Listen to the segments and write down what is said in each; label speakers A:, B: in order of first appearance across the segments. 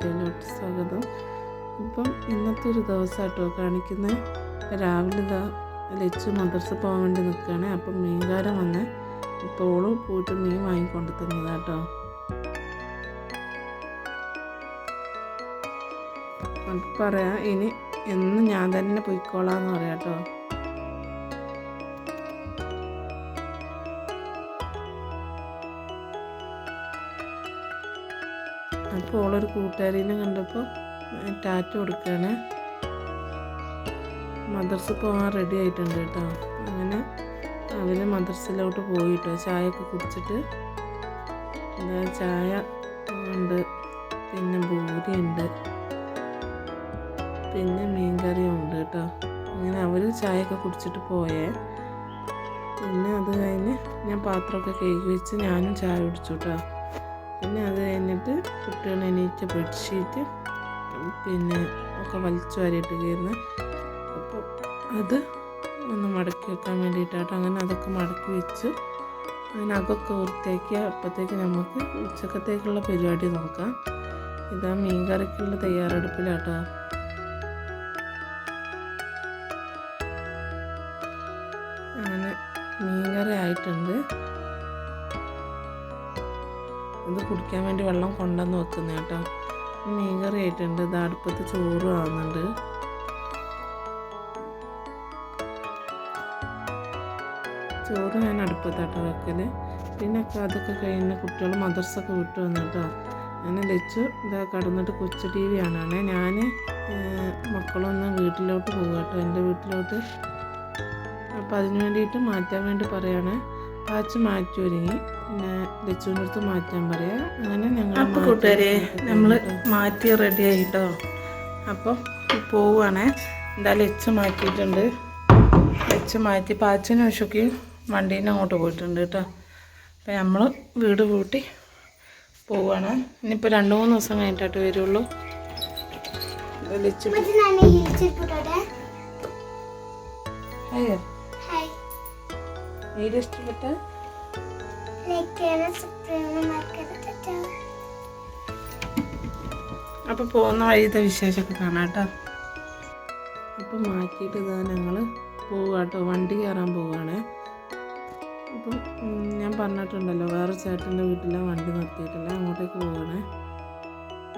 A: വീഡിയോയിലോട്ട് സ്വാഗതം ഇപ്പം ഇന്നത്തെ ഒരു ദിവസം കേട്ടോ കാണിക്കുന്നത് രാവിലെ ഇതാ ലച്ചു മദർസ് പോകാൻ വേണ്ടി നിൽക്കുകയാണ് അപ്പം മീൻകാരൻ വന്ന് ഇപ്പോളും പോയിട്ട് മീൻ വാങ്ങിക്കൊണ്ട് തന്നതാട്ടോ അപ്പം പറയാം ഇനി എന്നും ഞാൻ തന്നെ പൊയ്ക്കോളാന്ന് പറയാം കേട്ടോ അപ്പോൾ ഓളൊരു കൂട്ടുകാരീനെ കണ്ടപ്പോൾ ടാറ്റ കൊടുക്കുകയാണ് മദർസ് പോകാൻ റെഡി ആയിട്ടുണ്ട് കേട്ടോ. അങ്ങനെ അവർ മദർസിലോട്ട് പോയി കേട്ടോ. ചായ ഒക്കെ കുടിച്ചിട്ട് എന്താ ചായ ഉണ്ട് പിന്നെ ബൂരി ഉണ്ട് പിന്നെ മീൻകറിയും ഉണ്ട് കേട്ടോ. അങ്ങനെ അവർ ചായയൊക്കെ കുടിച്ചിട്ട് പോയേ. പിന്നെ അത് കഴിഞ്ഞ് ഞാൻ പാത്രമൊക്കെ കഴുകി വെച്ച് ഞാനും ചായ കുടിച്ചു കേട്ടോ. പിന്നെ അത് കഴിഞ്ഞിട്ട് കുട്ടികൾ എണീറ്റ് ബെഡ്ഷീറ്റ് പിന്നെ ഒക്കെ വലിച്ചു വാരിയിട്ട് കയറുന്നത് അപ്പോൾ അത് ഒന്ന് മടക്കി വെക്കാൻ വേണ്ടിയിട്ടാട്ടോ. അങ്ങനെ അതൊക്കെ മടക്കി വെച്ച്. അങ്ങനെ അതൊക്കെ വൃത്തിയാക്കി അപ്പോഴത്തേക്ക് നമുക്ക് ഉച്ചക്കത്തേക്കുള്ള പരിപാടി നോക്കാം. ഇതാ മീൻ കറിക്കുള്ള തയ്യാറെടുപ്പിലാട്ടോ. അങ്ങനെ മീൻ കറി ആയിട്ടുണ്ട്. ഇത് കുടിക്കാൻ വേണ്ടി വെള്ളം കൊണ്ടുവന്ന് വെക്കുന്ന കേട്ടോ. മീൻ കറി ആയിട്ടുണ്ട് ഇത് അടുപ്പത്ത് ചോറും ആവുന്നുണ്ട്. ചോറ് ഞാൻ അടുപ്പത്താട്ടോ വെക്കൽ. പിന്നെ അതൊക്കെ കഴിഞ്ഞ് കുട്ടികൾ മദർസൊക്കെ വിട്ട് വന്നിട്ടോ അങ്ങനെ ലച്ചു ഇതാ കടന്നിട്ട് കൊച്ചു ടി വി കാണാണ് ഞാൻ മക്കളൊന്ന് വീട്ടിലോട്ട് പോകുക കേട്ടോ എന്റെ വീട്ടിലോട്ട്. അപ്പം അതിന് വേണ്ടിയിട്ട് മാറ്റാൻ വേണ്ടി പറയാണ്. പാച്ച് മാറ്റി ഒരുങ്ങി. പിന്നെ മാറ്റാൻ പറയാ. അങ്ങനെ ഞങ്ങൾ
B: അപ്പോൾ കൂട്ടുകാരെ നമ്മൾ മാറ്റി. റെഡി ആയിട്ടോ? അപ്പോൾ പോവുകയാണേ എന്തായാലും എച്ച് മാറ്റിയിട്ടുണ്ട്. എച്ച് മാറ്റി പാച്ചിന് വിഷുക്ക് വണ്ടീനെ അങ്ങോട്ട് പോയിട്ടുണ്ട് കേട്ടോ. അപ്പം നമ്മൾ വീട് പൂട്ടി പോവുകയാണ് ഇനിയിപ്പോൾ രണ്ട് മൂന്ന് ദിവസം കഴിഞ്ഞിട്ടായിട്ട് വരുള്ളൂ.
C: വിളിച്ചു
A: അയ്യോ. ഏത് ഇഷ്ടപ്പെട്ട അപ്പോൾ പോകുന്ന വഴിയത്തെ വിശേഷമൊക്കെ കാണാം കേട്ടോ അപ്പോൾ മാറ്റിയിട്ട് ഇതാ ഞങ്ങൾ പോവുക കേട്ടോ വണ്ടി കയറാൻ പോവുകയാണ്. ഇപ്പൊ ഞാൻ പറഞ്ഞിട്ടുണ്ടല്ലോ വേറെ ചേട്ടന്റെ വീട്ടിലെ വണ്ടി നിർത്തിയിട്ടില്ല അങ്ങോട്ടേക്ക് പോവുകയാണ്.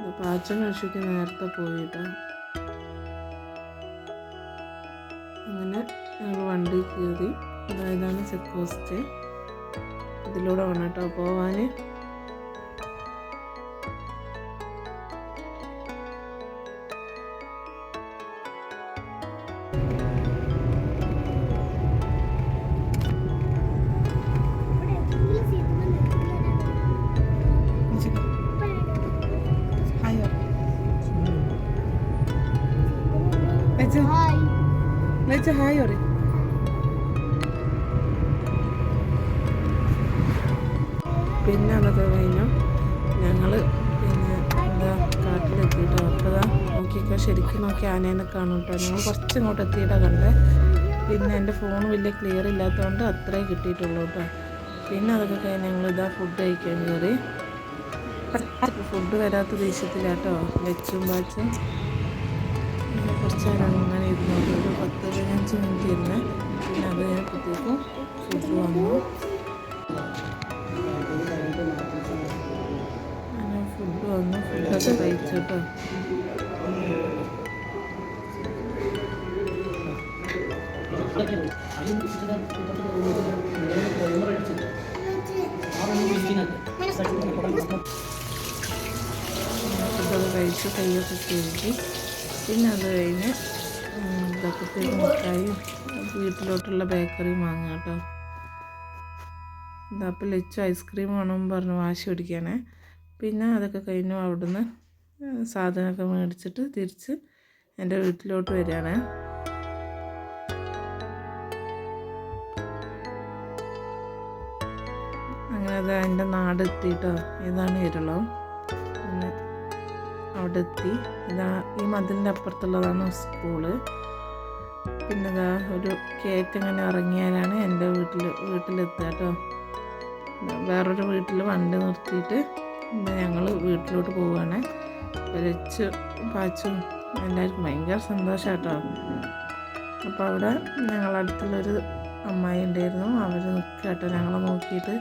A: അപ്പോൾ അച്ഛൻ കക്ഷിക്ക് നേരത്തെ പോയിട്ടോ. അങ്ങനെ ഞങ്ങൾ വണ്ടി കയറി അതായതാണ് ചെക്ക് പോസ്റ്റ് ഇതിലൂടെ വേണം കേട്ടോ പോവാൻ
B: ഹായ് ഹായ് പറ
A: പിന്നെ അതൊക്കെ കഴിഞ്ഞു ഞങ്ങൾ പിന്നെ എന്താ കാട്ടിലെത്തിയിട്ടോ അപ്പോൾ നോക്കിയൊക്കെ ശരിക്കും നോക്കി ആനേനെ കാണും കേട്ടോ ഞങ്ങൾ കുറച്ച് ഇങ്ങോട്ട് എത്തിയിട്ടാണ് കണ്ടേ. പിന്നെ എന്റെ ഫോൺ വലിയ ക്ലിയർ ഇല്ലാത്തതുകൊണ്ട് അത്രേ കിട്ടിയിട്ടുള്ളൂ കേട്ടോ പിന്നെ അതൊക്കെ കഴിഞ്ഞ് ഇതാ ഫുഡ് കഴിക്കാൻ കയറി. ഫുഡ് വരാത്ത ദേഷ്യത്തിലാട്ടോ വെച്ചും വാച്ചും അങ്ങനെ കുറച്ച് നേരം അങ്ങനെ ഇരുന്നു ഒരു പത്ത് പതിനഞ്ച് മിനിറ്റ് ഇരുന്ന് പിന്നെ അത് കഴിഞ്ഞപ്പോഴത്തേക്കും ഫുഡ് വന്നു. കേട്ടോ ഫുഡൊക്കെ കയ്യൊക്കെ കഴുകി. പിന്നെ അത് കഴിഞ്ഞ് ഇതൊക്കെ മുട്ടായും വീട്ടിലോട്ടുള്ള ബേക്കറിയും വാങ്ങാം കേട്ടോ. അപ്പോൾ ലച്ചു ഐസ്ക്രീം വേണമെന്ന് പറഞ്ഞ് വാശി പിടിക്കാനേ. പിന്നെ അതൊക്കെ കഴിഞ്ഞു അവിടുന്ന് സാധനമൊക്കെ മേടിച്ചിട്ട് തിരിച്ച് എന്റെ വീട്ടിലോട്ട് വരികയാണ്. അങ്ങനെ അത് എന്റെ നാട് എത്തിയിട്ടോ ഇതാണ് ഇരുളം? പിന്നെ അവിടെ എത്തി. ഇതാ ഈ മതിലിന്റെ അപ്പുറത്തുള്ളതാണ് സ്കൂൾ. പിന്നെ ഇതാ ഒരു കയറ്റം ഇങ്ങനെ ഇറങ്ങിയാലാണ് എന്റെ വീട്ടിൽ വീട്ടിലെത്തുക കേട്ടോ. വേറൊരു വീട്ടിൽ വണ്ടി നിർത്തിയിട്ട് ഞങ്ങൾ വീട്ടിലോട്ട് പോവുകയാണ്. ലച്ച് പാച്ചും എല്ലാവർക്കും ഭയങ്കര സന്തോഷമായിട്ടാണ് അപ്പോൾ അവിടെ ഞങ്ങളുടെ ഞങ്ങളടുത്തുള്ളൊരു അമ്മായി ഉണ്ടായിരുന്നു. അവർ നിൽക്കുക കേട്ടോ ഞങ്ങളെ നോക്കിയിട്ട്.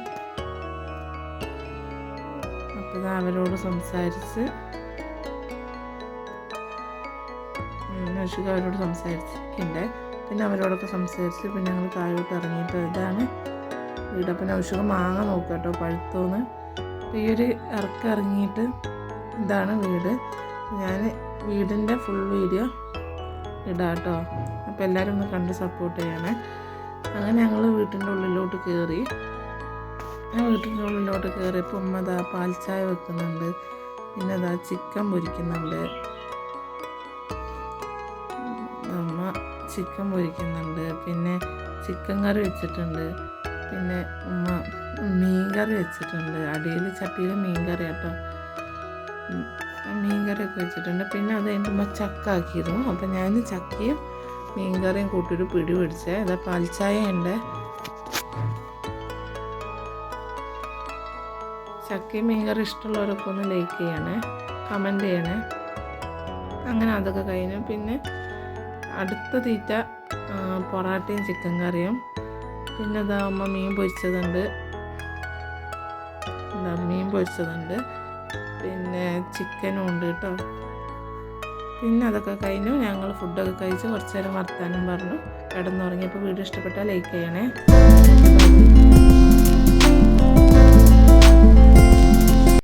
A: അപ്പോൾ അവരോട് സംസാരിച്ച്. ഋഷിക അവരോട് സംസാരിച്ചിട്ടുണ്ട് പിന്നെ അവരോടൊക്കെ സംസാരിച്ച് പിന്നെ ഞങ്ങൾ താഴോട്ട് ഇറങ്ങിയിട്ട് ഇതാണ് വീട്. അപ്പം മാങ്ങ നോക്കാം കേട്ടോ പഴുത്തോന്ന് ഈ ഒരു ഇറക്കി ഇറങ്ങിയിട്ട് ഇതാണ് വീട്. ഞാൻ വീടിന്റെ ഫുൾ വീഡിയോ ഇടാം കേട്ടോ അപ്പോൾ എല്ലാവരും ഒന്ന് കണ്ട് സപ്പോർട്ട് ചെയ്യണേ. അങ്ങനെ ഞങ്ങൾ വീട്ടിന്റെ ഉള്ളിലോട്ട് കയറി ഞാൻ വീട്ടിന്റെ ഉള്ളിലോട്ട് കയറിയപ്പോൾ ഉമ്മ പാൽ ചായ വെക്കുന്നുണ്ട്. പിന്നെ ദാ ചിക്കൻ പൊരിക്കുന്നുണ്ട്. അമ്മ ചിക്കൻ പൊരിക്കുന്നുണ്ട്. പിന്നെ ചിക്കൻ കറി വെച്ചിട്ടുണ്ട്. പിന്നെ ഉമ്മ മീൻ കറി വെച്ചിട്ടുണ്ട്. അടിയിൽ ചട്ടിയിൽ മീൻ കറി കേട്ടോ ഉം, ആ മീൻ കറിയൊക്കെ വെച്ചിട്ടുണ്ട്. പിന്നെ അത് ഉമ്മ ചക്ക ആക്കിയിരുന്നു അപ്പം ഞാൻ ചക്കയും മീൻ കറിയും കൂട്ടിയൊരു പിടി പിടിച്ചേ. ഇതാ പാൽച്ചായ ഉണ്ട് ചക്കയും മീൻ കറി ഇഷ്ടമുള്ളവരൊക്കെ ഒന്ന് ലൈക്ക് ചെയ്യണേ. കമന്റ് ചെയ്യണേ. അങ്ങനെ അതൊക്കെ കഴിഞ്ഞു. പിന്നെ അടുത്ത തീറ്റ പൊറാട്ടയും ചിക്കൻ കറിയും. പിന്നെ ഇതാ അമ്മ മീൻ പൊരിച്ചതുണ്ട്. മീൻ പൊരിച്ചതുണ്ട്. പിന്നെ ചിക്കനും ഉണ്ട് കേട്ടോ. പിന്നെ അതൊക്കെ കഴിഞ്ഞു. ഞങ്ങൾ ഫുഡൊക്കെ കഴിച്ച് കുറച്ച് നേരം വർത്താനം പറഞ്ഞു. കിടന്നുറങ്ങിയപ്പോൾ വീഡിയോ ഇഷ്ടപ്പെട്ടാൽ ലൈക്ക് ചെയ്യണേ.